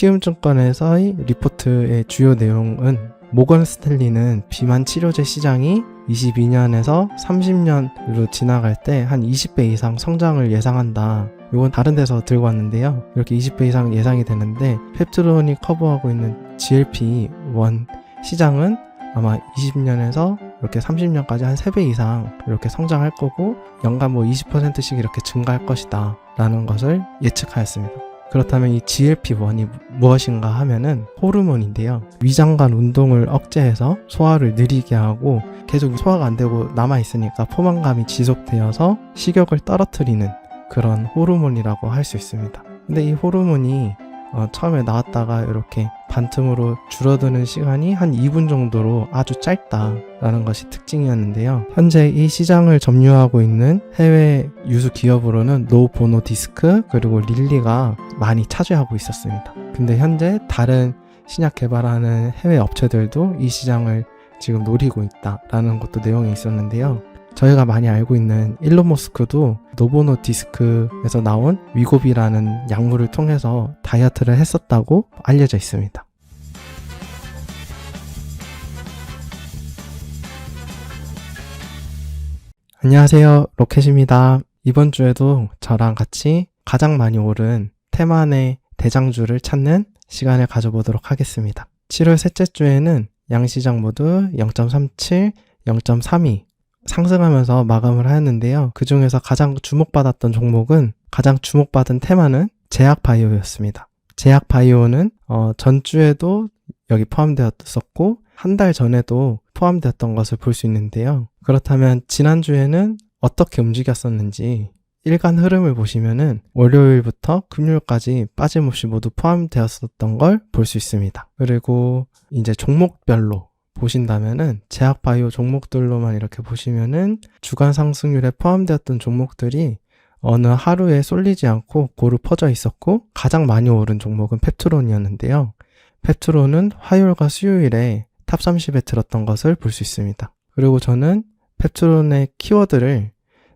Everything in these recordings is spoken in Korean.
키움증권에서의 리포트의 주요 내용은 모건 스탠리는 비만 치료제 시장이 22년에서 30년으로 지나갈 때 한 20배 이상 성장을 예상한다. 이건 다른 데서 들고 왔는데요. 이렇게 20배 이상 예상이 되는데 펩트론이 커버하고 있는 GLP-1 시장은 아마 20년에서 이렇게 30년까지 한 3배 이상 이렇게 성장할 거고 연간 뭐 20%씩 이렇게 증가할 것이다 라는 것을 예측하였습니다. 그렇다면 이 GLP-1이 무엇인가 하면은 호르몬인데요. 위장관 운동을 억제해서 소화를 느리게 하고 계속 소화가 안 되고 남아 있으니까 포만감이 지속되어서 식욕을 떨어뜨리는 그런 호르몬이라고 할 수 있습니다. 근데 이 호르몬이 어, 처음에 나왔다가 이렇게 반틈으로 줄어드는 시간이 한 2분 정도로 아주 짧다라는 것이 특징이었는데요. 현재 이 시장을 점유하고 있는 해외 유수 기업으로는 노보노 디스크 그리고 릴리가 많이 차지하고 있었습니다. 근데 현재 다른 신약 개발하는 해외 업체들도 이 시장을 지금 노리고 있다라는 것도 내용이 있었는데요. 저희가 많이 알고 있는 일론 머스크도 노보노 디스크에서 나온 위고비라는 약물을 통해서 다이어트를 했었다고 알려져 있습니다. 안녕하세요. 로켓입니다. 이번 주에도 저랑 같이 가장 많이 오른 테만의 대장주를 찾는 시간을 가져보도록 하겠습니다. 7월 셋째 주에는 양시장 모두 0.37, 0.32 상승하면서 마감을 하였는데요. 그 중에서 가장 주목받았던 종목은 가장 주목받은 테마는 제약바이오였습니다. 제약바이오는 어, 전주에도 여기 포함되었었고 한 달 전에도 포함되었던 것을 볼 수 있는데요. 그렇다면 지난주에는 어떻게 움직였었는지 일간 흐름을 보시면은 월요일부터 금요일까지 빠짐없이 모두 포함되었었던 걸 볼 수 있습니다. 그리고 이제 종목별로 보신다면은 제약 바이오 종목들로만 이렇게 보시면은 주간 상승률에 포함되었던 종목들이 어느 하루에 쏠리지 않고 고루 퍼져 있었고 가장 많이 오른 종목은 펩트론이었는데요. 펩트론은 화요일과 수요일에 탑 30에 들었던 것을 볼 수 있습니다. 그리고 저는 펩트론의 키워드를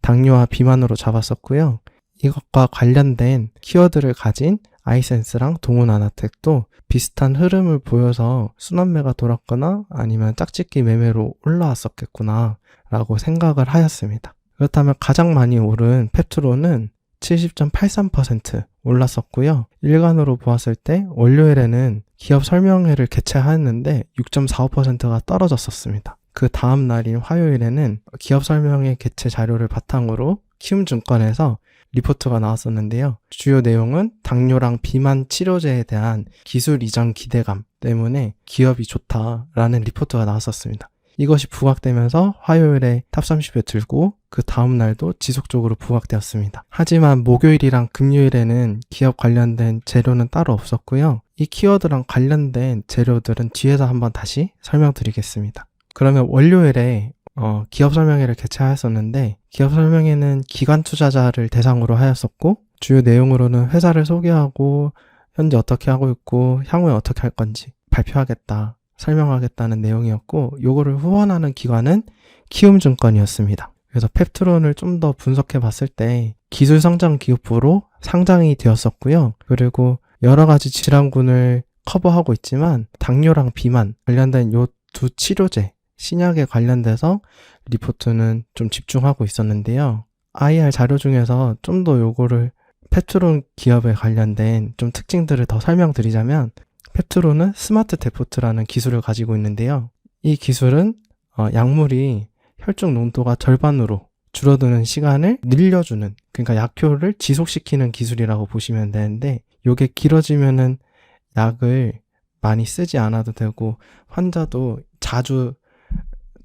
당뇨와 비만으로 잡았었고요. 이것과 관련된 키워드를 가진 아이센스랑 동훈 아나텍도 비슷한 흐름을 보여서 순환매가 돌았거나 아니면 짝짓기 매매로 올라왔었겠구나 라고 생각을 하였습니다. 그렇다면 가장 많이 오른 펩트론은 70.83% 올랐었고요. 일간으로 보았을 때 월요일에는 기업 설명회를 개최하였는데 6.45%가 떨어졌었습니다. 그 다음 날인 화요일에는 기업 설명회 개최 자료를 바탕으로 키움증권에서 리포트가 나왔었는데요. 주요 내용은 당뇨랑 비만 치료제에 대한 기술 이전 기대감 때문에 기업이 좋다라는 리포트가 나왔었습니다. 이것이 부각되면서 화요일에 탑 30에 들고 그 다음 날도 지속적으로 부각되었습니다. 하지만 목요일이랑 금요일에는 기업 관련된 재료는 따로 없었고요. 이 키워드랑 관련된 재료들은 뒤에서 한번 다시 설명드리겠습니다. 그러면 월요일에 어, 기업 설명회를 개최하였었는데 기업 설명회는 기관 투자자를 대상으로 하였었고 주요 내용으로는 회사를 소개하고 현재 어떻게 하고 있고 향후에 어떻게 할 건지 발표하겠다 설명하겠다는 내용이었고 요거를 후원하는 기관은 키움증권이었습니다. 그래서 펩트론을 좀 더 분석해 봤을 때 기술 성장 기업부로 상장이 되었었고요. 그리고 여러 가지 질환군을 커버하고 있지만 당뇨랑 비만 관련된 요 두 치료제 신약에 관련돼서 리포트는 좀 집중하고 있었는데요. IR 자료 중에서 좀 더 요거를 페트론 기업에 관련된 좀 특징들을 더 설명드리자면 페트론은 스마트 데포트라는 기술을 가지고 있는데요. 이 기술은 어, 약물이 혈중 농도가 절반으로 줄어드는 시간을 늘려주는 그러니까 약효를 지속시키는 기술이라고 보시면 되는데 요게 길어지면은 약을 많이 쓰지 않아도 되고 환자도 자주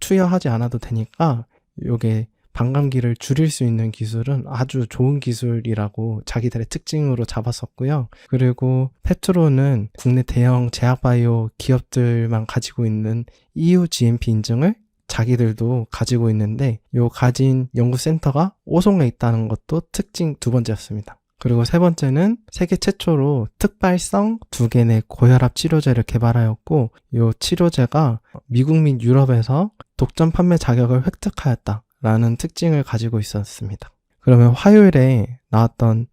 투여하지 않아도 되니까 요게 반감기를 줄일 수 있는 기술은 아주 좋은 기술이라고 자기들의 특징으로 잡았었고요. 그리고 페트로는 국내 대형 제약바이오 기업들만 가지고 있는 EU GMP 인증을 자기들도 가지고 있는데 요 가진 연구센터가 오송에 있다는 것도 특징 두 번째였습니다. 그리고 세 번째는 세계 최초로 특발성 두개내 고혈압 치료제를 개발하였고 이 치료제가 미국 및 유럽에서 독점 판매 자격을 획득하였다라는 특징을 가지고 있었습니다. 그러면 화요일에 나왔던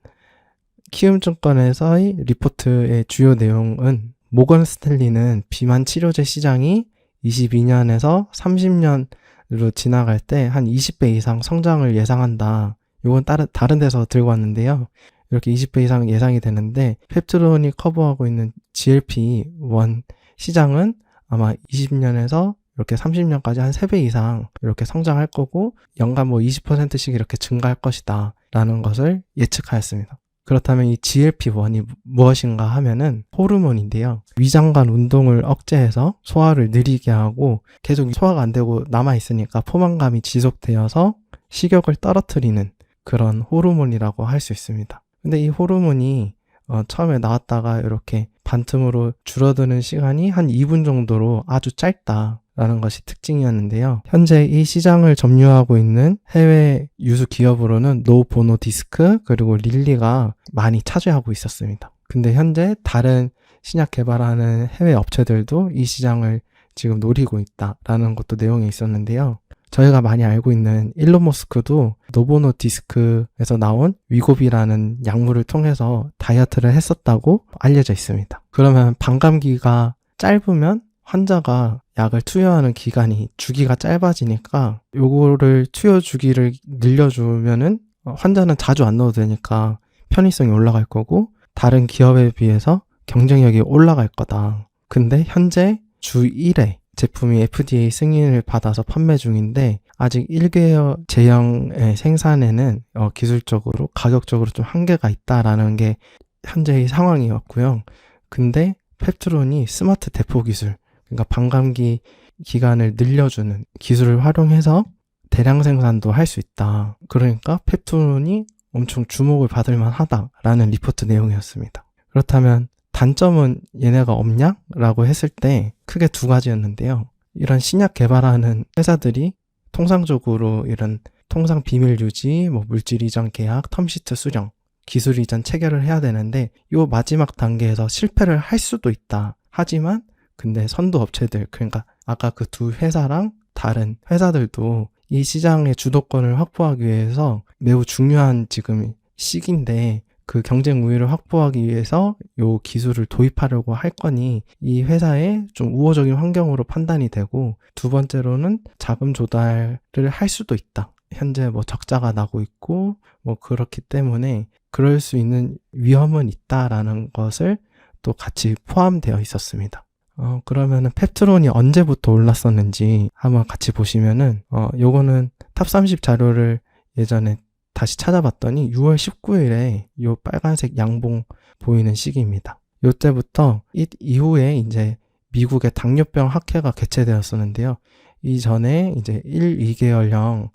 키움증권에서의 리포트의 주요 내용은 모건 스탠리는 비만 치료제 시장이 22년에서 30년으로 지나갈 때 한 20배 이상 성장을 예상한다. 이건 다른, 다른 데서 들고 왔는데요. 이렇게 20배 이상 예상이 되는데 펩트론이 커버하고 있는 GLP-1 시장은 아마 20년에서 이렇게 30년까지 한 3배 이상 이렇게 성장할 거고 연간 뭐 20%씩 이렇게 증가할 것이다 라는 것을 예측하였습니다. 그렇다면 이 GLP-1이 무엇인가 하면은 호르몬인데요. 위장관 운동을 억제해서 소화를 느리게 하고 계속 소화가 안 되고 남아 있으니까 포만감이 지속되어서 식욕을 떨어뜨리는 그런 호르몬이라고 할 수 있습니다. 근데 이 호르몬이 어, 처음에 나왔다가 이렇게 반틈으로 줄어드는 시간이 한 2분 정도로 아주 짧다 라는 것이 특징이었는데요. 현재 이 시장을 점유하고 있는 해외 유수 기업으로는 노보노 디스크 그리고 릴리가 많이 차지하고 있었습니다. 근데 현재 다른 신약 개발하는 해외 업체들도 이 시장을 지금 노리고 있다라는 것도 내용이 있었는데요. 저희가 많이 알고 있는 일론 머스크도 노보노 디스크에서 나온 위고비라는 약물을 통해서 다이어트를 했었다고 알려져 있습니다. 그러면 반감기가 짧으면 환자가 약을 투여하는 기간이 주기가 짧아지니까 요거를 투여 주기를 늘려주면은 환자는 자주 안 넣어도 되니까 편의성이 올라갈 거고 다른 기업에 비해서 경쟁력이 올라갈 거다. 근데 현재 주 1회 제품이 FDA 승인을 받아서 판매 중인데 아직 1개월 제형의 생산에는 어, 기술적으로 가격적으로 좀 한계가 있다라는 게 현재의 상황이었고요. 근데 펩트론이 스마트 대포 기술, 그러니까 반감기 기간을 늘려주는 기술을 활용해서 대량 생산도 할 수 있다. 그러니까 펩트론이 엄청 주목을 받을 만하다라는 리포트 내용이었습니다. 그렇다면 단점은 얘네가 없냐? 라고 했을 때 크게 두 가지였는데요. 이런 신약 개발하는 회사들이 통상적으로 이런 통상 비밀 유지, 뭐 물질 이전 계약, 텀시트 수령, 기술 이전 체결을 해야 되는데 요 마지막 단계에서 실패를 할 수도 있다. 하지만 근데 선도 업체들 그러니까 아까 그 두 회사랑 다른 회사들도 이 시장의 주도권을 확보하기 위해서 매우 중요한 지금 시기인데 그 경쟁 우위를 확보하기 위해서 요 기술을 도입하려고 할 거니 이 회사의 좀 우호적인 환경으로 판단이 되고 두 번째로는 자금 조달을 할 수도 있다. 현재 뭐 적자가 나고 있고 뭐 그렇기 때문에 그럴 수 있는 위험은 있다라는 것을 또 같이 포함되어 있었습니다. 어, 그러면은 펩트론이 언제부터 올랐었는지 한번 같이 보시면은, 어, 요거는 탑 30 자료를 예전에 다시 찾아봤더니 6월 19일에 요 빨간색 양봉 보이는 시기입니다. 요때부터 이 이후에 이제 미국의 당뇨병 학회가 개최되었었는데요. 이전에 이제 1, 2개월형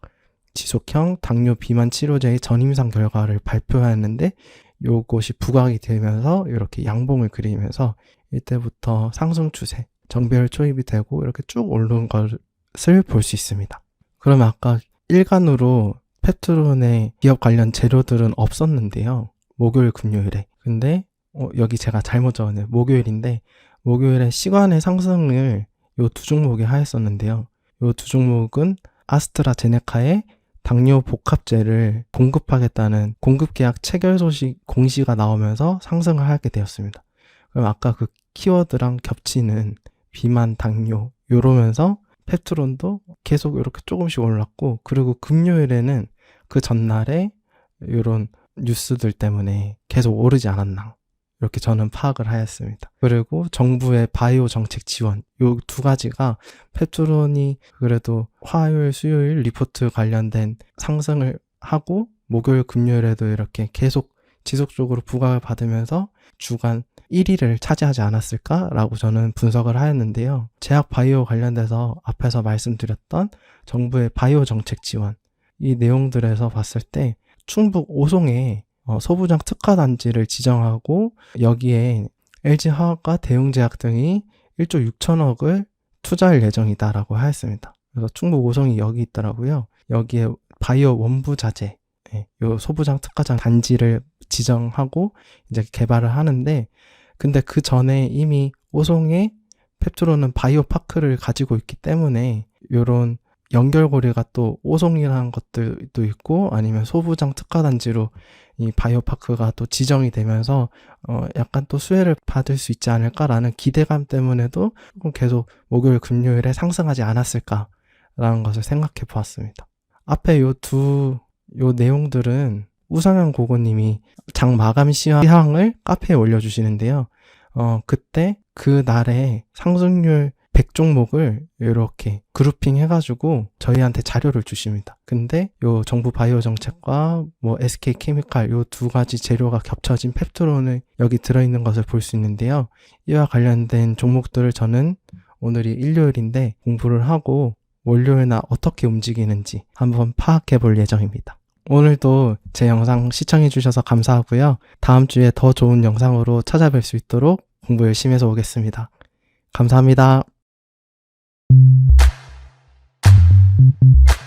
지속형 당뇨 비만 치료제의 전임상 결과를 발표했는데 요것이 부각이 되면서 이렇게 양봉을 그리면서 이때부터 상승 추세, 정별 초입이 되고 이렇게 쭉 오르는 것을 볼 수 있습니다. 그러면 아까 일간으로 페트론의 기업 관련 재료들은 없었는데요. 목요일, 금요일에. 근데 어, 여기 제가 잘못 적었네요. 목요일인데 목요일에 시간의 상승을 요 두 종목이 하였었는데요. 요 두 종목은 아스트라제네카의 당뇨 복합제를 공급하겠다는 공급 계약 체결 소식 공시가 나오면서 상승을 하게 되었습니다. 그럼 아까 그 키워드랑 겹치는 비만 당뇨 요러면서 페트론도 계속 이렇게 조금씩 올랐고 그리고 금요일에는 그 전날에 이런 뉴스들 때문에 계속 오르지 않았나. 이렇게 저는 파악을 하였습니다. 그리고 정부의 바이오 정책 지원, 요 두 가지가 페트론이 그래도 화요일, 수요일 리포트 관련된 상승을 하고 목요일, 금요일에도 이렇게 계속 지속적으로 부각을 받으면서 주간 1위를 차지하지 않았을까라고 저는 분석을 하였는데요. 제약 바이오 관련돼서 앞에서 말씀드렸던 정부의 바이오 정책 지원, 이 내용들에서 봤을 때 충북 오송에 어, 소부장 특화 단지를 지정하고 여기에 LG화학과 대웅제약 등이 1조 6천억을 투자할 예정이다라고 하였습니다. 그래서 충북 오송이 여기 있더라고요. 여기에 바이오 원부 자재, 네, 요 소부장 특화장 단지를 지정하고 이제 개발을 하는데, 근데 그 전에 이미 오송에 펩트로는 바이오 파크를 가지고 있기 때문에 요런 연결고리가 또 오송이라는 것들도 있고 아니면 소부장 특화단지로 이 바이오파크가 또 지정이 되면서 어 약간 또 수혜를 받을 수 있지 않을까라는 기대감 때문에도 계속 목요일 금요일에 상승하지 않았을까라는 것을 생각해 보았습니다. 앞에 요 두요 내용들은 우상현 고고님이 장 마감 시황을 카페에 올려주시는데요. 어 그때 그 날의 상승률 100종목을 이렇게 그룹핑 해가지고 저희한테 자료를 주십니다. 근데 요 정부 바이오 정책과 뭐 SK 케미칼 요 두 가지 재료가 겹쳐진 펩트론을 여기 들어있는 것을 볼 수 있는데요. 이와 관련된 종목들을 저는 오늘이 일요일인데 공부를 하고 월요일나 어떻게 움직이는지 한번 파악해 볼 예정입니다. 오늘도 제 영상 시청해 주셔서 감사하고요. 다음 주에 더 좋은 영상으로 찾아뵐 수 있도록 공부 열심히 해서 오겠습니다. 감사합니다. thank you